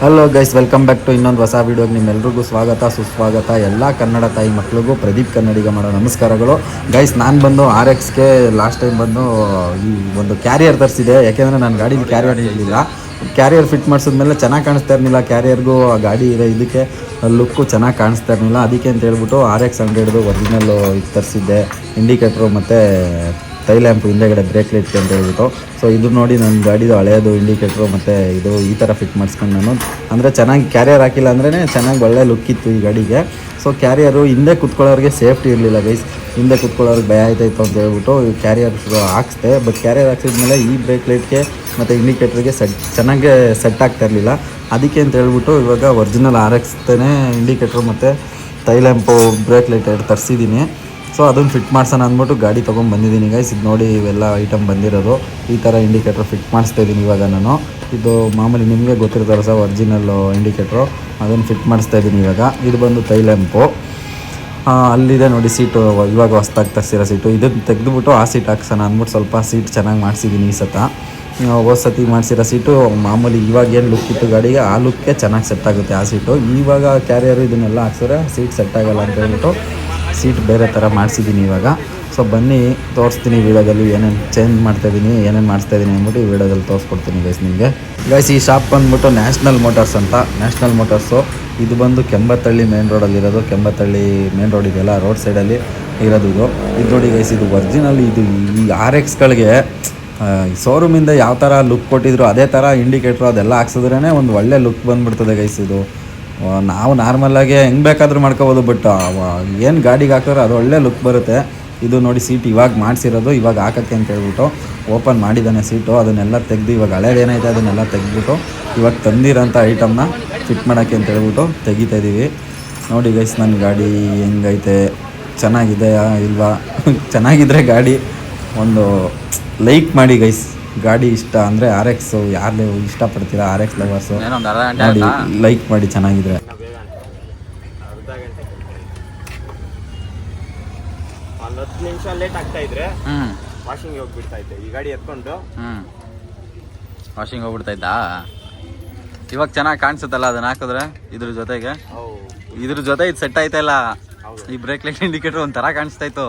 Hello guys welcome back to ಇನ್ನೊಂದು ಹೊಸ ವಿಡಿಯೋಗೆ ನಿಮ್ಮೆಲ್ಲರಿಗೂ ಸ್ವಾಗತ, ಸುಸ್ವಾಗತ. ಎಲ್ಲ ಕನ್ನಡ ತಾಯಿ ಮಕ್ಕಳಿಗೂ ಪ್ರದೀಪ್ ಕನ್ನಡಿಗ ಮಾಡೋ ನಮಸ್ಕಾರಗಳು. ಗೈಸ್ ನಾನು ಬಂದು ಆರ್ ಎಕ್ಸ್ಗೆ ಲಾಸ್ಟ್ ಟೈಮ್ ಬಂದು ಈ ಒಂದು ಕ್ಯಾರಿಯರ್ ತರಿಸಿದೆ. ಯಾಕೆಂದರೆ ನಾನು ಗಾಡಿ ಕ್ಯಾರಿಯರ್ ಇರಲಿಲ್ಲ. ಕ್ಯಾರಿಯರ್ ಫಿಟ್ ಮಾಡಿಸಿದ್ಮೇಲೆ ಚೆನ್ನಾಗಿ ಕಾಣಿಸ್ತಾ ಇರಲಿಲ್ಲ. ಕ್ಯಾರಿಯರ್ಗೂ ಆ ಗಾಡಿ ಇದೆ, ಇದಕ್ಕೆ ಲುಕ್ಕು ಚೆನ್ನಾಗಿ ಕಾಣಿಸ್ತಾ ಇರಲಿಲ್ಲ. ಅದಕ್ಕೆ ಅಂತ ಹೇಳ್ಬಿಟ್ಟು ಆರ್ ಎಕ್ಸ್ ಹಂಡ್ರೆಡ್ದು ಒರಿಜಿನಲ್ಲು ಇದು ತರಿಸಿದ್ದೆ. ಇಂಡಿಕೇಟ್ರು ಮತ್ತು ಟೈ ಲ್ಯಾಂಪ್ ಹಿಂದೆಗಡೆ ಬ್ರೇಕ್ ಲೈಟ್ ಅಂತ ಹೇಳ್ಬಿಟ್ಟು. ಸೊ ಇದು ನೋಡಿ ನನ್ನ ಗಾಡಿದು ಹಳೆಯದು ಇಂಡಿಕೇಟ್ರು ಮತ್ತು ಇದು ಈ ಥರ ಫಿಟ್ ಮಾಡಿಸ್ಕೊಂಡು ನಾನು. ಅಂದರೆ ಚೆನ್ನಾಗಿ ಕ್ಯಾರಿಯರ್ ಹಾಕಿಲ್ಲ ಅಂದ್ರೇ ಚೆನ್ನಾಗಿ ಒಳ್ಳೆ ಲುಕ್ ಇತ್ತು ಈ ಗಾಡಿಗೆ. ಸೊ ಕ್ಯಾರಿಯರು ಹಿಂದೆ ಕುತ್ಕೊಳ್ಳೋರಿಗೆ ಸೇಫ್ಟಿ ಇರಲಿಲ್ಲ ಗೈಸ್ ಹಿಂದೆ ಕುತ್ಕೊಳ್ಳೋರಿಗೆ ಭಯ ಆಯ್ತಾಯಿತ್ತು ಅಂತ ಹೇಳ್ಬಿಟ್ಟು ಕ್ಯಾರಿಯರ್ ಹಾಕ್ಸ್ದೆ. ಬಟ್ ಕ್ಯಾರಿಯರ್ ಹಾಕ್ಸಿದ್ಮೇಲೆ ಈ ಬ್ರೇಕ್ ಲೈಟ್ಗೆ ಮತ್ತು ಇಂಡಿಕೇಟ್ರಿಗೆ ಸೆಟ್ ಚೆನ್ನಾಗೆ ಸೆಟ್ ಆಗ್ತಾ ಇರಲಿಲ್ಲ. ಅದಕ್ಕೆ ಅಂತ ಹೇಳ್ಬಿಟ್ಟು ಇವಾಗ ಒರಿಜಿನಲ್ ಆರ್ ಎಕ್ಸ್ತೇ ಇಂಡಿಕೇಟ್ರು ಮತ್ತು ತೈಲ್ಯಾಂಪು ಬ್ರೇಕ್ ಲೈಟ್ ಎರಡು ತರಿಸಿದ್ದೀನಿ ಸೊ ಅದನ್ನು ಫಿಟ್ ಮಾಡ್ಸೋಣ ಅಂದ್ಬಿಟ್ಟು ಗಾಡಿ ತೊಗೊಂಡು ಬಂದಿದ್ದೀನಿ ಗೈಸ್ ಇದು ನೋಡಿ ಇವೆಲ್ಲ ಐಟಮ್ ಬಂದಿರೋದು. ಈ ಥರ ಇಂಡಿಕೇಟ್ರ್ ಫಿಟ್ ಮಾಡಿಸ್ತಾ ಇದ್ದೀನಿ ಇವಾಗ ನಾನು. ಇದು ಮಾಮೂಲಿ ನಿಮಗೆ ಗೊತ್ತಿರ್ತಾರೆ ಸರ್ ಒರಿಜಿನಲ್ಲು ಇಂಡಿಕೇಟ್ರು ಅದನ್ನು ಫಿಟ್ ಮಾಡಿಸ್ತಾ ಇದ್ದೀನಿ ಇವಾಗ. ಇದು ಬಂದು ತೈ ಲ್ಯಾಂಪು ಆ, ಅಲ್ಲಿದೆ ನೋಡಿ ಸೀಟು ಇವಾಗ ಹೊಸ್ದಾಗಿ ತರಿಸಿರೋ ಸೀಟು ಇದನ್ನು ತೆಗೆದುಬಿಟ್ಟು ಆ ಸೀಟ್ ಹಾಕ್ಸೋಣ ಅಂದ್ಬಿಟ್ಟು ಸ್ವಲ್ಪ ಸೀಟ್ ಚೆನ್ನಾಗಿ ಮಾಡಿಸಿದ್ದೀನಿ ಈ ಸತ. ಹೋದ ಸತಿ ಮಾಡಿಸಿರೋ ಸೀಟು ಮಾಮೂಲಿ ಇವಾಗ ಏನು ಲುಕ್ ಇತ್ತು ಗಾಡಿಗೆ ಆ ಲುಕ್ಕೇ ಚೆನ್ನಾಗಿ ಸೆಟ್ ಆಗುತ್ತೆ ಆ ಸೀಟು ಇವಾಗ ಕ್ಯಾರಿಯರು ಇದನ್ನೆಲ್ಲ ಹಾಕ್ಸಿದ್ರೆ ಸೀಟ್ ಸೆಟ್ ಆಗಲ್ಲ ಅಂತ ಹೇಳ್ಬಿಟ್ಟು ಸೀಟ್ ಬೇರೆ ಥರ ಮಾಡಿಸಿದ್ದೀನಿ ಇವಾಗ. ಸೊ ಬನ್ನಿ, ತೋರಿಸ್ತೀನಿ ವೀಡಿಯೋದಲ್ಲಿ ಏನೇನು ಚೇಂಜ್ ಮಾಡ್ತಾಯಿದ್ದೀನಿ ಏನೇನು ಮಾಡಿಸ್ತಾಯಿದ್ದೀನಿ ಅಂದ್ಬಿಟ್ಟು ಈ ವೀಡಿಯೋದಲ್ಲಿ ತೋರಿಸ್ಕೊಡ್ತೀನಿ ಗೈಸ್ ನಿಮಗೆ. ಗೈಸ್ ಈ ಶಾಪ್ ಬಂದ್ಬಿಟ್ಟು ನ್ಯಾಷನಲ್ ಮೋಟರ್ಸ್ ಅಂತ. ನ್ಯಾಷನಲ್ ಮೋಟರ್ಸು ಇದು ಬಂದು ಕೆಂಬತ್ತಳ್ಳಿ ಮೇನ್ ರೋಡಲ್ಲಿರೋದು ಕೆಂಬತ್ತಳ್ಳಿ ಮೇನ್ ರೋಡ್ ಇದೆಯಲ್ಲ ರೋಡ್ ಸೈಡಲ್ಲಿ ಇರೋದು ಇದು. ಇದು ನೋಡಿ ಗೈಸ್ ಇದು ಒರ್ಜಿನಲ್ ಇದು ಈ ಆರ್ ಎಕ್ಸ್ಗಳಿಗೆ ಶೋರೂಮಿಂದ ಯಾವ ಥರ ಲುಕ್ ಕೊಟ್ಟಿದ್ರು, ಅದೇ ಥರ ಇಂಡಿಕೇಟ್ರು ಅದೆಲ್ಲ ಹಾಕ್ಸಿದ್ರೇ ಒಂದು ಒಳ್ಳೆ ಲುಕ್ ಬಂದುಬಿಡ್ತದೆ ಗೈಸ್ ಇದು. ನಾವು ನಾರ್ಮಲಾಗಿ ಹೆಂಗೆ ಬೇಕಾದರೂ ಮಾಡ್ಕೋಬೋದು ಬಟ್ ಏನು ಗಾಡಿಗೆ ಹಾಕಿದ್ರೆ ಅದು ಒಳ್ಳೆ ಲುಕ್ ಬರುತ್ತೆ. ಇದು ನೋಡಿ ಸೀಟ್ ಇವಾಗ ಮಾಡಿಸಿರೋದು, ಇವಾಗ ಹಾಕಕ್ಕೆ ಅಂತ ಹೇಳ್ಬಿಟ್ಟು ಓಪನ್ ಮಾಡಿದ್ದಾನೆ ಸೀಟು ಅದನ್ನೆಲ್ಲ ತೆಗೆದು, ಇವಾಗ ಹಳೇದೇನೈತೆ ಅದನ್ನೆಲ್ಲ ತೆಗೆದ್ಬಿಟ್ಟು ಇವಾಗ ತಂದಿರೋಂಥ ಐಟಮ್ನ ಫಿಟ್ ಮಾಡೋಕ್ಕೆ ಅಂತ ಹೇಳ್ಬಿಟ್ಟು ತೆಗಿತಾ ಇದ್ದೀವಿ ನೋಡಿ ಗೈಸ್ ನನ್ನ ಗಾಡಿ ಹೆಂಗೈತೆ? ಚೆನ್ನಾಗಿದೆಯಾ ಇಲ್ವಾ? ಚೆನ್ನಾಗಿದ್ರೆ ಗಾಡಿ ಒಂದು ಲೈಕ್ ಮಾಡಿ ಗೈಸ್ ಗಾಡಿ ಇಷ್ಟ ಅಂದರೆ ಆರ್ ಎಕ್ಸ್ ಯಾರು ಇಷ್ಟಪಡ್ತೀರಾ ಆರ್ ಎಕ್ಸ್ ಲವರ್ಸು ನೋಡಿ ಲೈಕ್ ಮಾಡಿ ಚೆನ್ನಾಗಿದ್ರೆ. ಒಂದು ಹತ್ತು ನಿಮಿಷ ಲೇಟ್ ಆಗ್ತಾ ಇದ್ರೆ ವಾಷಿಂಗ್ ಹೋಗ್ಬಿಡ್ತಾ ಇದ್ದೆ. ಈ ಗಾಡಿ ಎತ್ಕೊಂಡು ಹ್ಮ್. ವಾಷಿಂಗ್ ಇದ್ದಾ? ಇವಾಗ ಚೆನ್ನಾಗಿ ಕಾಣಿಸುತ್ತಲ್ಲ ಅದನ್ನ ಹಾಕಿದ್ರೆ ಇದ್ರ ಜೊತೆಗೆ? ಇದ್ರ ಜೊತೆ ಇದು ಸೆಟ್ ಆಯ್ತಾ ಇಲ್ಲ? ಈ ಬ್ರೇಕ್ ಲೈಟ್ ಇಂಡಿಕೇಟರ್ ಒಂಥರ ಕಾಣಿಸ್ತಾ ಇತ್ತು.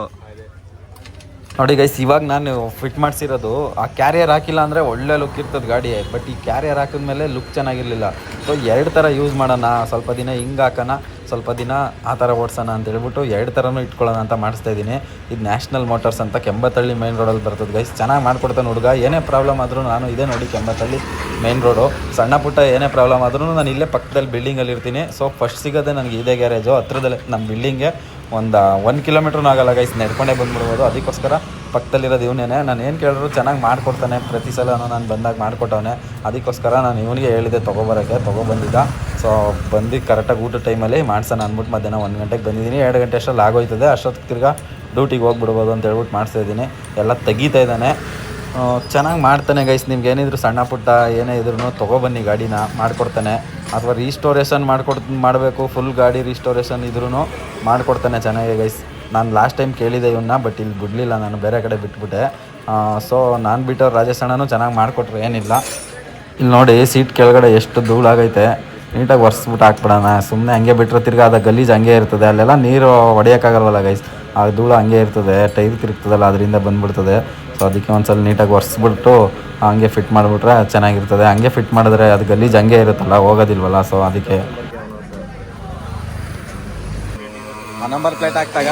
ನೋಡಿ ಗೈಸ್ ಇವಾಗ ನಾನು ಫಿಟ್ ಮಾಡಿಸಿರೋದು, ಆ ಕ್ಯಾರಿಯರ್ ಹಾಕಿಲ್ಲ ಅಂದರೆ ಒಳ್ಳೆ ಲುಕ್ ಇರ್ತದೆ ಗಾಡಿ ಬಟ್ ಈ ಕ್ಯಾರಿಯರ್ ಹಾಕಿದ್ಮೇಲೆ ಲುಕ್ ಚೆನ್ನಾಗಿರಲಿಲ್ಲ. ಸೊ ಎರಡು ಥರ ಯೂಸ್ ಮಾಡೋಣ, ಸ್ವಲ್ಪ ದಿನ ಹಿಂಗೆ ಹಾಕೋಣ, ಸ್ವಲ್ಪ ದಿನ ಆ ಥರ ಓಡಿಸೋಣ ಅಂತ ಹೇಳ್ಬಿಟ್ಟು ಎರಡು ಥರನೂ ಇಟ್ಕೊಳ್ಳೋಣ ಅಂತ ಮಾಡಿಸ್ತಾ ಇದ್ದೀನಿ. ಇದು ನ್ಯಾಷನಲ್ ಮೋಟರ್ಸ್ ಅಂತ ಕೆಂಬತ್ತಳ್ಳಿ ಮೇನ್ ರೋಡಲ್ಲಿ ಬರ್ತದೆ ಗೈಸ್ ಚೆನ್ನಾಗಿ ಮಾಡ್ಕೊಡ್ತಾನೆ ಹುಡುಗ, ಏನೇ ಪ್ರಾಬ್ಲಮ್ ಆದರೂ ನಾನು ಇದೇ ನೋಡಿ ಕೆಂಬತ್ತಳ್ಳಿ ಮೈನ್ ರೋಡು ಸಣ್ಣ ಪುಟ್ಟ ಏನೇ ಪ್ರಾಬ್ಲಮ್ ಆದ್ರೂ ನಾನು ಇಲ್ಲೇ ಪಕ್ಕದಲ್ಲಿ ಬಿಲ್ಡಿಂಗಲ್ಲಿ ಇರ್ತೀನಿ. ಸೊ ಫಸ್ಟ್ ಸಿಗೋದೇ ನನಗೆ ಇದೇ ಗ್ಯಾರೇಜು ಹತ್ರದಲ್ಲೇ ನಮ್ಮ ಬಿಲ್ಡಿಂಗ್ಗೆ ಒಂದು ಒಂದು ಕಿಲೋಮೀಟ್ರ್ನೂ ಆಗಲ್ಲ ಗೈಸ್ ನಡ್ಕೊಂಡೇ ಬಂದ್ಬಿಡ್ಬೋದು. ಅದಕ್ಕೋಸ್ಕರ ಪಕ್ಕದಲ್ಲಿರೋದು ಇವನೇ ನಾನು ಏನು ಕೇಳಿದ್ರು ಚೆನ್ನಾಗಿ ಮಾಡಿಕೊಡ್ತಾನೆ. ಪ್ರತಿ ಸಲ ನಾನು ಬಂದಾಗ ಮಾಡಿಕೊಟ್ಟವನೆ. ಅದಕ್ಕೋಸ್ಕರ ನಾನು ಇವನಿಗೆ ಹೇಳಿದೆ ತೊಗೊಬರೋಕ್ಕೆ ತೊಗೊಬಂದಿದ್ದ ಸೊ ಬಂದು ಕರೆಕ್ಟಾಗಿ ಊಟ ಟೈಮಲ್ಲಿ ಮಾಡ್ಸೋಣ ಅಂದ್ಬಿಟ್ಟು ಮಧ್ಯಾಹ್ನ ಒಂದು ಗಂಟೆಗೆ ಬಂದಿದ್ದೀನಿ. ಎರಡು ಗಂಟೆ ಅಷ್ಟರಲ್ಲಿ ಆಗೋಯ್ತದೆ ಅಷ್ಟೊತ್ತು ತಿರ್ಗಾ ಡ್ಯೂಟಿಗೆ ಹೋಗ್ಬಿಡ್ಬೋದು ಅಂತ ಹೇಳ್ಬಿಟ್ಟು ಮಾಡಿಸ್ತಾ ಇದ್ದೀನಿ. ಎಲ್ಲ ತೆಗೀತಾ ಇದ್ದಾನೆ. ಚೆನ್ನಾಗಿ ಮಾಡ್ತಾನೆ ಗೈಸ್ ನಿಮ್ಗೆ ಏನಿದ್ರು ಸಣ್ಣ ಪುಟ್ಟ, ಏನೇ ಇದ್ರೂ ತೊಗೊಬನ್ನಿ ಗಾಡಿನ, ಮಾಡಿಕೊಡ್ತಾನೆ. ಅಥವಾ ರೀಸ್ಟೋರೇಷನ್ ಮಾಡ್ಕೊಡ್, ಮಾಡಬೇಕು ಫುಲ್ ಗಾಡಿ ರೀಸ್ಟೋರೇಷನ್ ಇದ್ರೂ ಮಾಡಿಕೊಡ್ತಾನೆ ಚೆನ್ನಾಗಿ ಗೈಸ್ ನಾನು ಲಾಸ್ಟ್ ಟೈಮ್ ಕೇಳಿದೆ ಇವನ್ನ ಬಟ್ ಇಲ್ಲಿ ಬಿಡಲಿಲ್ಲ, ನಾನು ಬೇರೆ ಕಡೆ ಬಿಟ್ಬಿಟ್ಟೆ. ಸೊ ನಾನು ಬಿಟ್ಟವ್ರು ರಾಜೇಶ್ ಚೆನ್ನಾಗಿ ಮಾಡಿಕೊಟ್ರು, ಏನಿಲ್ಲ. ಇಲ್ಲಿ ನೋಡಿ ಸೀಟ್ ಕೆಳಗಡೆ ಎಷ್ಟು ಧೂಳಾಗೈತೆ. ನೀಟಾಗಿ ಒರೆಸ್ಬಿಟ್ಟು ಹಾಕ್ಬಿಡೋಣ. ಸುಮ್ಮನೆ ಹಂಗೆ ಬಿಟ್ಟರೆ ತಿರ್ಗಿ ಅದು ಗಲೀಜು ಹಂಗೆ ಇರ್ತದೆ. ಅಲ್ಲೆಲ್ಲ ನೀರು ಹೊಡೆಯೋಕ್ಕಾಗಲ್ವಲ್ಲ ಗೈಸ್ ಆ ಧೂಳು ಹಂಗೆ ಇರ್ತದೆ, ಟೈರ್ ತಿರುಗ್ತದಲ್ಲ, ಅದರಿಂದ ಬಂದ್ಬಿಡ್ತದೆ. ಸೊ ಅದಕ್ಕೆ ಒಂದು ಸಲ ನೀಟಾಗಿ ಒರೆಸ್ಬಿಟ್ಟು ಹಂಗೆ ಫಿಟ್ ಮಾಡಿಬಿಟ್ರೆ ಚೆನ್ನಾಗಿರ್ತದೆ. ಹಂಗೆ ಫಿಟ್ ಮಾಡಿದ್ರೆ ಅದು ಗಲೀಜು ಹಂಗೆ ಇರುತ್ತಲ್ಲ ಹೋಗೋದಿಲ್ವಲ್ಲ? ಸೊ ಅದಕ್ಕೆ. ನಂಬರ್ ಪ್ಲೇಟ್ ಹಾಕ್ತಾಗ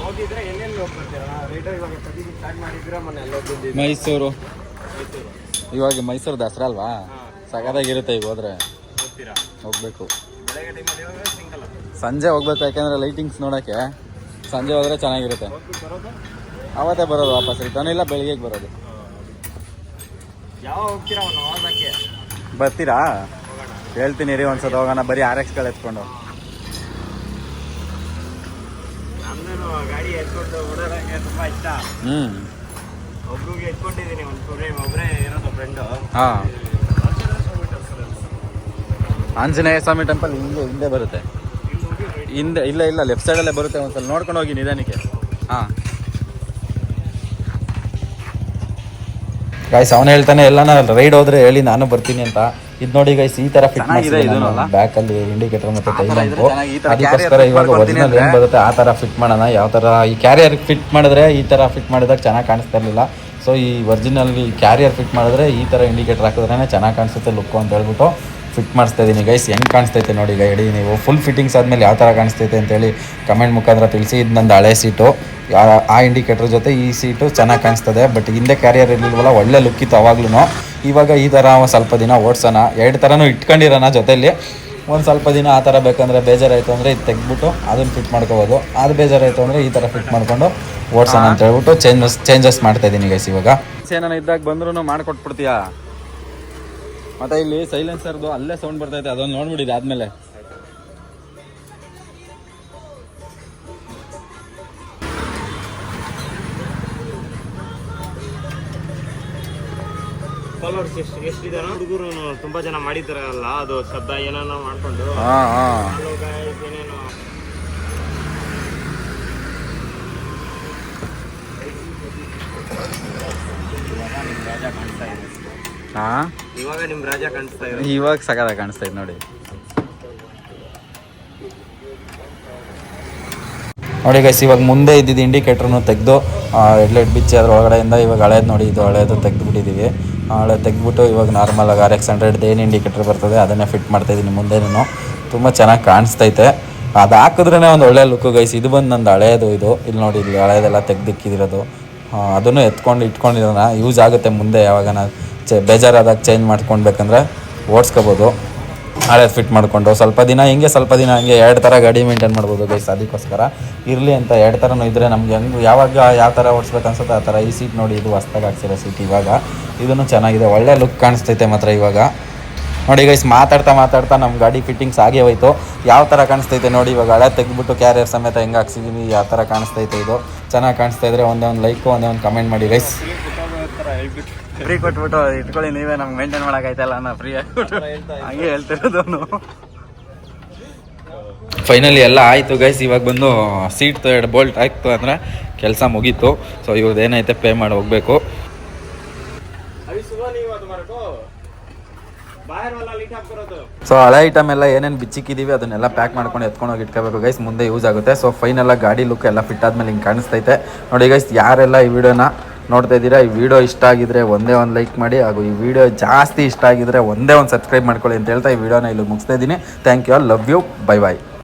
ಹೋಗಿದ್ರೆ ಎಲ್ಲೆಲ್ಲಿ ಹೋಗ್ಬಿಡ್ತೀರ ರೈಡರ್ ಇವಾಗ ಸದ್ಯಕ್ಕೆ ಸ್ಟಾರ್ಟ್ ಮಾಡಿದ್ರೆ ಮೊನ್ನೆ ಎಲ್ಲ ಹೋಗಿದ್ದೆ ಮೈಸೂರು. ಇವಾಗ ಮೈಸೂರು ದಸರಾ ಅಲ್ವಾ? ಸಗದಾಗಿರುತ್ತೆ ಈಗ ಹೋದ್ರೆ. ಹೋಗ್ಬೇಕು. ಸಂಜೆ ಹೋಗ್ಬೇಕು ಯಾಕಂದ್ರೆ ಲೈಟಿಂಗ್ಸ್ ನೋಡೋಕ್ಕೆ. ಸಂಜೆ ಹೋದ್ರೆ ಚೆನ್ನಾಗಿರುತ್ತೆ. ಅವತ್ತೇ ಬರೋದು ವಾಪಸ್ ರಿಟರ್ನ್ ಇಲ್ಲ ಬೆಳಿಗ್ಗೆ ಬರೋದು. ಹೋಗ್ತೀರಾ ಬರ್ತೀರಾ? ಹೇಳ್ತೀನಿ ರೀ ಒಂದ್ಸತಿ ಹೋಗೋಣ ಬರೀ ಆರ್ ಎಕ್ಸ್ಗಳು ಎತ್ಕೊಂಡು. ಗಾಡಿ ಎತ್ಕೊಂಡು ಓಡಾಡಕ್ಕೆ ತುಂಬಾ ಇಷ್ಟ. ಹ್ಞೂ ಒಬ್ರಿಗೆ ಎತ್ಕೊಂಡಿದ್ದೀನಿ ಒಂದು ಟೈಮ್ ಒಬ್ಬರೇ ಇರೋದು ಫ್ರೆಂಡು ಹಾಂ. ಆಂಜನೇಯ ಸ್ವಾಮಿ ಟೆಂಪಲ್ ಹಿಂದೆ ಹಿಂದೆ ಬರುತ್ತೆ. ಹಿಂದೆ ಇಲ್ಲ ಇಲ್ಲ ಲೆಫ್ಟ್ ಸೈಡಲ್ಲೇ ಬರುತ್ತೆ ಒಂದ್ಸಲ. ನೋಡ್ಕೊಂಡು ಹೋಗಿ ನಿಧಾನಕ್ಕೆ. ಹಾಂ. ಗಾಯ್ಸ್ ಅವನು ಹೇಳ್ತಾನೆ ಎಲ್ಲಾನ ರೈಡ್ ಹೋದ್ರೆ ಹೇಳಿ ನಾನು ಬರ್ತೀನಿ ಅಂತ. ಇದ್ ನೋಡಿ ಗೈಸ್ ಈ ತರ ಫಿಟ್? ಬ್ಯಾಕ್ ಅಲ್ಲಿ? ಇಂಡಿಕೇಟರ್ ಮತ್ತೆ ಅದಕ್ಕೋಸ್ಕರ ಇವಾಗ ಒರಿಜಿನಲ್ ಏನ್ ಬರುತ್ತೆ ಆ ತರ ಫಿಟ್ ಮಾಡೋಣ. ಯಾವ ತರ ಈ ಕ್ಯಾರಿಯರ್ ಫಿಟ್ ಮಾಡಿದ್ರೆ ಈ ತರ ಫಿಟ್ ಮಾಡಿದಾಗ ಚೆನ್ನಾಗಿ ಕಾಣಿಸ್ತಾ ಇರಲಿಲ್ಲ. ಸೊ ಈ ಒರಿಜಿನಲ್ ಕ್ಯಾರಿಯರ್ ಫಿಟ್ ಮಾಡಿದ್ರೆ ಈ ತರ ಇಂಡಿಕೇಟರ್ ಹಾಕಿದ್ರೆ ಚೆನ್ನಾಗಿ ಕಾಣಿಸುತ್ತೆ ಲುಕ್ ಅಂತ ಹೇಳ್ಬಿಟ್ಟು. ಫಿಟ್ ಮಾಡಿಸ್ತಾ ಇದ್ದೀನಿ ಗೈಸ್. ಹೆಂಗೆ ಕಾಣಿಸ್ತೈತೆ ನೋಡಿ ಗೈಡಿ ನೀವು ಫುಲ್ ಫಿಟ್ಟಿಂಗ್ಸ್ ಆದಮೇಲೆ ಯಾವ ಥರ ಕಾಣಿಸ್ತೈತೆ ಅಂತೇಳಿ ಕಮೆಂಟ್ ಮುಖಾಂತರ ತಿಳಿಸಿ. ಇದು ನಂದು ಹಳೆ ಸೀಟು ಆ- ಇಂಡಿಕೇಟ್ರ್ ಜೊತೆ ಈ ಸೀಟು ಚೆನ್ನಾಗಿ ಕಾಣಿಸ್ತದೆ. ಬಟ್ ಹಿಂದೆ ಕ್ಯಾರಿಯರ್ ಇರಲಿಲ್ವಲ್ಲ ಒಳ್ಳೆ ಲುಕ್ ಇತ್ತು ಅವಾಗ್ಲೂ ಇವಾಗ ಈ ಥರ ಸ್ವಲ್ಪ ದಿನ ಓಡಿಸೋಣ. ಎರಡು ಥರನೂ ಇಟ್ಕೊಂಡಿರೋಣ ಜೊತೆಯಲ್ಲಿ ಒಂದು ಸ್ವಲ್ಪ ದಿನ ಆ ಥರ ಬೇಕಂದರೆ ಬೇಜಾರಾಯಿತು ಅಂದರೆ ಇದು ತೆಗ್ದ್ಬಿಟ್ಟು ಅದನ್ನು ಫಿಟ್ ಮಾಡ್ಕೋಬೋದು. ಅದು ಬೇಜಾರಾಯಿತು ಅಂದರೆ ಈ ಥರ ಫಿಟ್ ಮಾಡ್ಕೊಂಡು ಓಡಿಸೋಣ ಅಂತ ಹೇಳ್ಬಿಟ್ಟು ಚೇಂಜಸ್ ಚೇಂಜಸ್ ಮಾಡ್ತಾ ಇದ್ದೀನಿ ಗೈಸ್ ಇವಾಗ. ಏನಾನ ಇದ್ದಾಗ ಬಂದ್ರೂ ಮಾಡ್ಕೊಟ್ಬಿಡ್ತೀಯಾ? ಮತ್ತೆ ಇಲ್ಲಿ ಸೈಲೆನ್ಸರ್ದು ಅಲ್ಲೇ ಸೌಂಡ್ ಬರ್ತೈತೆ ಅದೊಂದು ನೋಡ್ಬಿಡಿದೆ ಆದ್ಮೇಲೆ ಫಾಲೋವರ್ಸ್ ಎಷ್ಟು ಎಷ್ಟಿದಾರ ಹುಡುಗರು ತುಂಬಾ ಜನ ಮಾಡಿದಾರಲ್ಲ ಅದು ಶಬ್ದ ಏನೋ ಮಾಡ್ಕೊಂಡು. ಏನೇನೋ. ಹಾ? ಇವಾಗ ನಿಮ್ ರಾಜ ಕಾಣಿಸ್ತಾ ಇವಾಗ ಸಕದ ಇದೆ ನೋಡಿ. ನೋಡಿ ಗೈಸ್ ಇವಾಗ ಮುಂದೆ ಇದ್ದಿದ್ದು ಇಂಡಿಕೇಟ್ರನ್ನು ತೆಗೆದು ಹೆಡ್ಲೈಟ್ ಬಿಚ್ಚಿ ಅದ್ರ ಒಳಗಡೆಯಿಂದ ಇವಾಗ ಹಳೇದು ನೋಡಿ, ಇದು ಹಳೇದು ತೆಗೆದುಬಿಟ್ಟಿದ್ದೀವಿ ಹಳೆ ತೆಗೆದ್ಬಿಟ್ಟು ಇವಾಗ ನಾರ್ಮಲ್ ಆಗಿ ಆರ್ ಎಕ್ಸ್ ಹಂಡ್ರೆಡ್ ಏನು ಇಂಡಿಕೇಟರ್ ಬರ್ತದೆ, ಅದನ್ನೇ ಫಿಟ್ ಮಾಡ್ತಾ ಇದ್ದೀನಿ ನಾನು ತುಂಬ ಚೆನ್ನಾಗಿ ಕಾಣಿಸ್ತೈತೆ. ಅದು ಹಾಕಿದ್ರೇ ಒಂದು ಒಳ್ಳೆ ಲುಕ್ಕು ಗೈಸ್ ಇದು ಬಂದು ನಂದು ಹಳೆಯದು ಇದು. ಇಲ್ಲಿ ನೋಡಿ, ಇಲ್ಲಿ ಹಳೆಯದೆಲ್ಲ ತೆಗ್ದಿಕ್ಕಿದಿರೋದು. ಅದನ್ನು ಎತ್ಕೊಂಡು ಇಟ್ಕೊಂಡಿರೋಣ ಯೂಸ್ ಆಗುತ್ತೆ ಮುಂದೆ ಯಾವಾಗ ಚೆ ಬೇಜಾರಾದಾಗ ಚೇಂಜ್ ಮಾಡ್ಕೊಳ್ಬೇಕಂದ್ರೆ ಓಡಿಸ್ಕೋಬೋದು. ಹಳೇದು ಫಿಟ್ ಮಾಡಿಕೊಂಡು, ಸ್ವಲ್ಪ ದಿನ ಹಿಂಗೆ, ಸ್ವಲ್ಪ ದಿನ ಹಂಗೆ, ಎರಡು ಥರ ಗಾಡಿ ಮೇಂಟೈನ್ ಮಾಡ್ಬೋದು ಗೈಸ್ ಅದಕ್ಕೋಸ್ಕರ. ಇರಲಿ ಅಂತ ಎರಡು ಥರನೂ ಇದ್ದರೆ ನಮ್ಗೆ ಹೆಂಗೆ, ಯಾವಾಗ ಯಾವ ಥರ ಓಡಿಸ್ಬೇಕು ಅನ್ಸುತ್ತೆ ಆ ಥರ ಈ ಸೀಟ್ ನೋಡಿ, ಇದು ಹೊಸ್ದಾಗಿ ಹಾಕ್ಸಿರೋ ಸೀಟ್ ಇವಾಗ. ಇದನ್ನು ಚೆನ್ನಾಗಿದೆ, ಒಳ್ಳೆ ಲುಕ್ ಕಾಣಿಸ್ತೈತೆ ಮಾತ್ರ ಇವಾಗ. ನೋಡಿ ಗೈಸ್ ಮಾತಾಡ್ತಾ ಮಾತಾಡ್ತಾ ನಮ್ಮ ಗಾಡಿ ಫಿಟ್ಟಿಂಗ್ಸ್ ಆಗೇ ಹೋಯ್ತು. ಯಾವ ಥರ ಕಾಣಿಸ್ತೈತೆ ನೋಡಿ ಇವಾಗ, ಹಳೆ ತೆಗೆದ್ಬಿಟ್ಟು ಕ್ಯಾರಿಯರ್ ಸಮೇತ ಹೆಂಗೆ ಹಾಕ್ಸಿದ್ದೀನಿ ಯಾವ ಥರ ಕಾಣಿಸ್ತೈತೆ ಇದು. ಚೆನ್ನಾಗಿ ಕಾಣಿಸ್ತಾ ಇದ್ರೆ ಒಂದೇ ಒಂದು ಲೈಕು ಒಂದೇ ಒಂದು ಕಮೆಂಟ್ ಮಾಡಿ ಗೈಸ್ ಫ್ರೀ ಕೊಟ್ಬಿಟ್ಟು ಇಟ್ಕೊಳ್ಳಿ ನೀವೇ ನಮ್ಗೆ ಮೇಂಟೈನ್ ಮಾಡೋಕ್ಕಾಯ್ತಲ್ಲ ನಾ ಫ್ರೀ ಆಗಿಬಿಟ್ಟು. ಹಂಗೆ ಹೇಳ್ತಿರೋದು ಅವನು. ಫೈನಲಿ ಎಲ್ಲ ಆಯಿತು ಗೈಸ್ ಇವಾಗ ಬಂದು ಸೀಟ್ ಎರಡು ಬೋಲ್ಟ್ ಆಯಿತು ಅಂದರೆ ಕೆಲಸ ಮುಗೀತು. ಸೊ ಇವ್ರದ್ದು ಏನೈತೆ ಪೇ ಮಾಡಿ ಹೋಗಬೇಕು. ಸೊ ಹಳೆ ಐಟಮ್ ಎಲ್ಲ ಏನೇನು ಬಿಚ್ಚಿಕ್ಕಿದ್ದೀವಿ ಅದನ್ನೆಲ್ಲ ಪ್ಯಾಕ್ ಮಾಡ್ಕೊಂಡು ಎತ್ಕೊಂಡು ಹೋಗಿ ಇಟ್ಕೋಬೇಕು ಗೈಸ್ ಮುಂದೆ ಯೂಸ್ ಆಗುತ್ತೆ. ಸೊ ಫೈನಲ್ಲ ಗಾಡಿ ಲುಕ್ ಎಲ್ಲ ಫಿಟ್ ಆದಮೇಲೆ ಹಿಂಗೆ ಕಾಣಿಸ್ತೈತೆ. ನೋಡಿ ಗೈಸ್ ಯಾರೆಲ್ಲ ಈ ವಿಡಿಯೋನ ನೋಡ್ತಾ ಇದ್ದೀರಾ? ಈ ವಿಡಿಯೋ ಇಷ್ಟ ಆಗಿದ್ರೆ ಒಂದೇ ಒಂದು ಲೈಕ್ ಮಾಡಿ, ಹಾಗೂ ಈ ವಿಡಿಯೋ ಜಾಸ್ತಿ ಇಷ್ಟ ಆಗಿದ್ರೆ ಒಂದೇ ಒಂದು ಸಬ್ಸ್ಕ್ರೈಬ್ ಮಾಡ್ಕೊಳ್ಳಿ ಅಂತ ಹೇಳ್ತಾ ಈ ವಿಡಿಯೋನ ಇಲ್ಲಿ ಮುಗಿಸ್ತಾ ಇದ್ದೀನಿ. Thank you all love you bye bye